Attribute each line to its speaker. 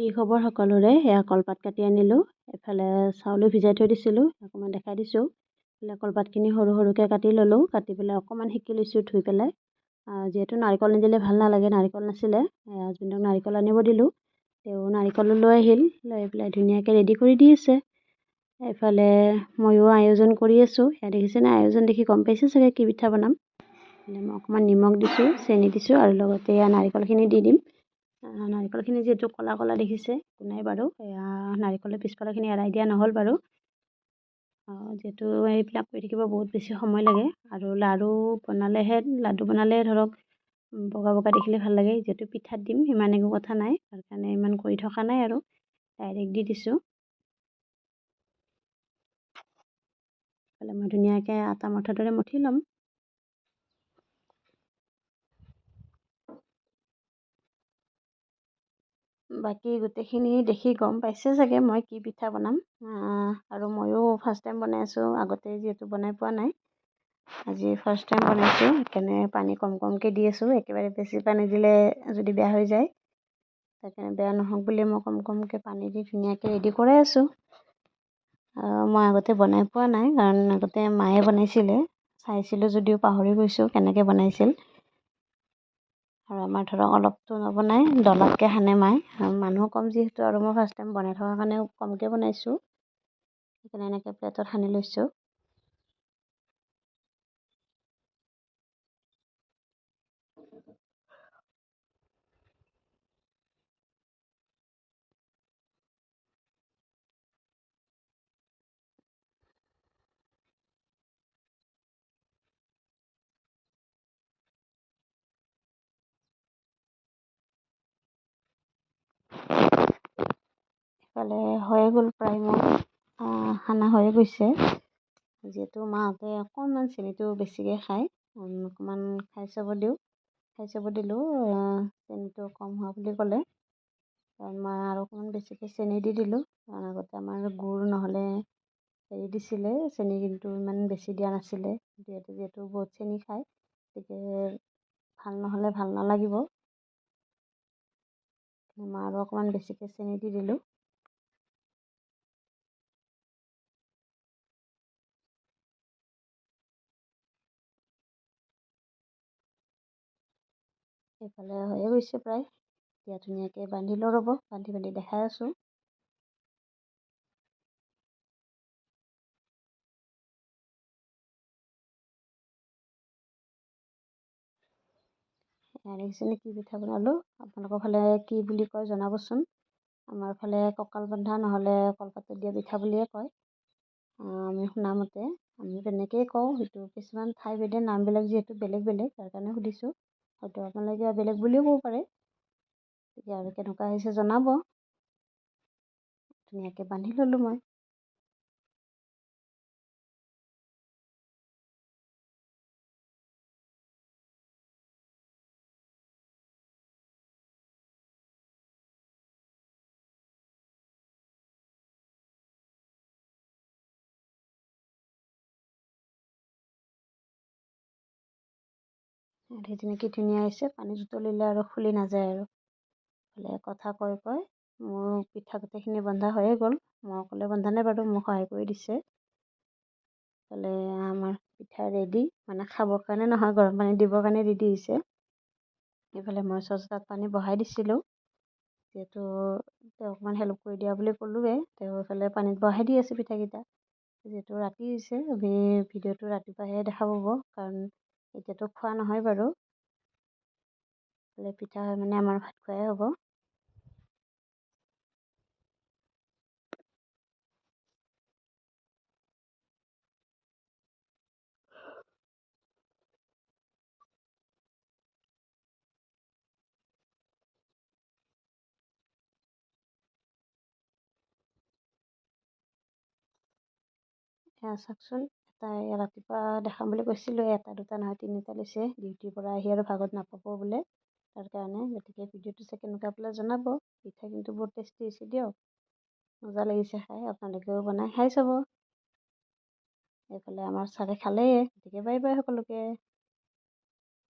Speaker 1: কি খবৰ সকলোৰে এয়া কলপাত কাটি আনিলোঁ। এফালে চাউলো ভিজাই থৈ দিছিলোঁ অকণমান দেখাই দিছোঁ। এইফালে কলপাতখিনি সৰু সৰুকৈ কাটি ল'লোঁ কাটি পেলাই অকণমান সেকি লৈছোঁ ধুই পেলাই। যিহেতু নাৰিকল নিদিলে ভাল নালাগে নাৰিকল নাছিলে হাজবেণ্ডক নাৰিকল আনিব দিলোঁ। তেওঁ নাৰিকলো লৈ আহিল লৈ পেলাই ধুনীয়াকৈ ৰেডি কৰি দি আছে। এইফালে ময়ো আয়োজন কৰি আছোঁ। সেয়া দেখিছেনে আয়োজন দেখি গম পাইছে চাগে কি পিঠা বনাম। মই অকণমান নিমখ দিছোঁ চেনি দিছোঁ আৰু লগতে এয়া নাৰিকলখিনি দি দিম। নাৰিকলখিনি যিহেতু ক'লা ক'লা দেখিছে নাই বাৰু। নাৰিকলৰ পিছফালৰখিনি এৰাই দিয়া নহ'ল বাৰু। যিহেতু এইবিলাক কৰি থাকিব বহুত বেছি সময় লাগে। আৰু লাড়ু বনালেহে লাডু বনালে ধৰক বগা বগা দেখিলে ভাল লাগে। যিহেতু পিঠাত দিম সিমান একো কথা নাই। তাৰ কাৰণে ইমান কৰি থকা নাই আৰু। ডাইৰেক্ট দি দিছোঁ। মই ধুনীয়াকৈ আটা মঠাৰ দৰে মঠি ল'ম। বাকী গোটেইখিনি দেখি গম পাইছে চাগে মই কি পিঠা বনাম। আৰু ময়ো ফাৰ্ষ্ট টাইম বনাই আছোঁ আগতে যিহেতু বনাই পোৱা নাই। আজি ফাৰ্ষ্ট টাইম বনাইছোঁ সেইকাৰণে পানী কম কমকৈ দি আছোঁ একেবাৰে বেছি পানী দিলে যদি বেয়া হৈ যায়। সেইকাৰণে বেয়া নহওক বুলি মই কম কমকৈ পানী দি ধুনীয়াকৈ ৰেডি কৰাই আছোঁ। মই আগতে বনাই পোৱা নাই কাৰণ আগতে মায়ে বনাইছিলে। চাইছিলোঁ যদিও পাহৰি গৈছোঁ কেনেকৈ বনাইছিল। আৰু আমাৰ ধৰক অলপতো নবনাই ডলাতকৈ সানে মায়ে মানুহ কম যিহেতু আৰু মই ফাৰ্ষ্ট টাইম বনাই থকাৰ কাৰণে কমকৈ বনাইছোঁ। সেইকাৰণে এনেকৈ প্লেটত সানি লৈছোঁ। হৈয়ে গ'ল প্ৰায় মোৰ সানা হৈয়ে গৈছে। যিহেতু মাহঁতে অকণমান চেনিটো বেছিকৈ খায় অকণমান খাই চাব দিওঁ খাই চাব দিলোঁ চেনিটো কম হোৱা বুলি ক'লে। মই আৰু অকণমান বেছিকৈ চেনি দি দিলোঁ কাৰণ আগতে আমাৰ গুড় নহ'লে হেৰি দিছিলে চেনি কিন্তু ইমান বেছি দিয়া নাছিলে। যিহেতু যিহেতু বহুত চেনি খায় গতিকে ভাল নহ'লে ভাল নালাগিব। মই আৰু অকণমান বেছিকৈ চেনি দি দিলোঁ। এইফালে হৈয়ে গৈছে প্ৰায়। এতিয়া ধুনীয়াকৈ বান্ধি লওঁ ৰ'ব বান্ধি বান্ধি দেখাই আছোঁ। দেখিছেনে কি পিঠা বনালোঁ? আপোনালোকৰ ফালে কি বুলি কয় জনাবচোন। আমাৰ ফালে কঁকাল বন্ধা নহ'লে কলপাতত দিয়া পিঠা বুলিয়ে কয়। আমি শুনামতে আমি তেনেকৈয়ে কওঁ। সেইটো কিছুমান ঠাই ভেদে নামবিলাক যিহেতু বেলেগ বেলেগ তাৰ কাৰণে সুধিছোঁ। হয়তো আপোনালোকে কিবা বেলেগ বুলিও ক'ব পাৰে। তেতিয়া আৰু কেনেকুৱা হৈছে জনাব। ধুনীয়াকৈ বান্ধি ল'লোঁ মই। সেইখিনি কি ধুনীয়া হৈছে পানীত উতলিলে আৰু খুলি নাযায় আৰু। বোলে কথা কৈ কৈ মোৰ পিঠা গোটেইখিনি বন্ধা হৈয়ে গ'ল। মই অকলে বন্ধা নাই বাৰু মোক সহায় কৰি দিছে। বোলে আমাৰ পিঠা ৰেডি মানে খাবৰ কাৰণে নহয় গৰম পানী দিবৰ কাৰণে ৰেডি হৈছে এইফালে মই চচত পানী বহাই দিছিলোঁ। যিহেতু তেওঁ অকণমান হেল্প কৰি দিয়া বুলি ক'লোঁৱে তেওঁ এইফালে পানীত বহাই দি আছে পিঠাকেইটা। যিহেতু ৰাতি হৈছে আমি ভিডিঅ'টো ৰাতিপুৱাহে দেখা পাব কাৰণ এতিয়াতো খোৱা নহয় বাৰু। পিঠা হয় মানে আমাৰ ভাত খোৱাই হ'ব। এয়া চাওকচোন। এটা ৰাতিপুৱা দেখাম বুলি কৈছিলোঁ এটা দুটা নহয় তিনিটা লৈছে ডিউটিৰ পৰা আহি আৰু ভাগত নাপাব বোলে। তাৰ কাৰণে গতিকে ভিডিঅ'টো চাই কেনেকুৱা পালে জনাব। পিঠা কিন্তু বহুত টেষ্টি হৈছে দিয়ক। মজা লাগিছে খাই আপোনালোকেও বনাই খাই চাব। এইফালে আমাৰ ছাৰে খালেই গতিকে বাই বাই সকলোকে।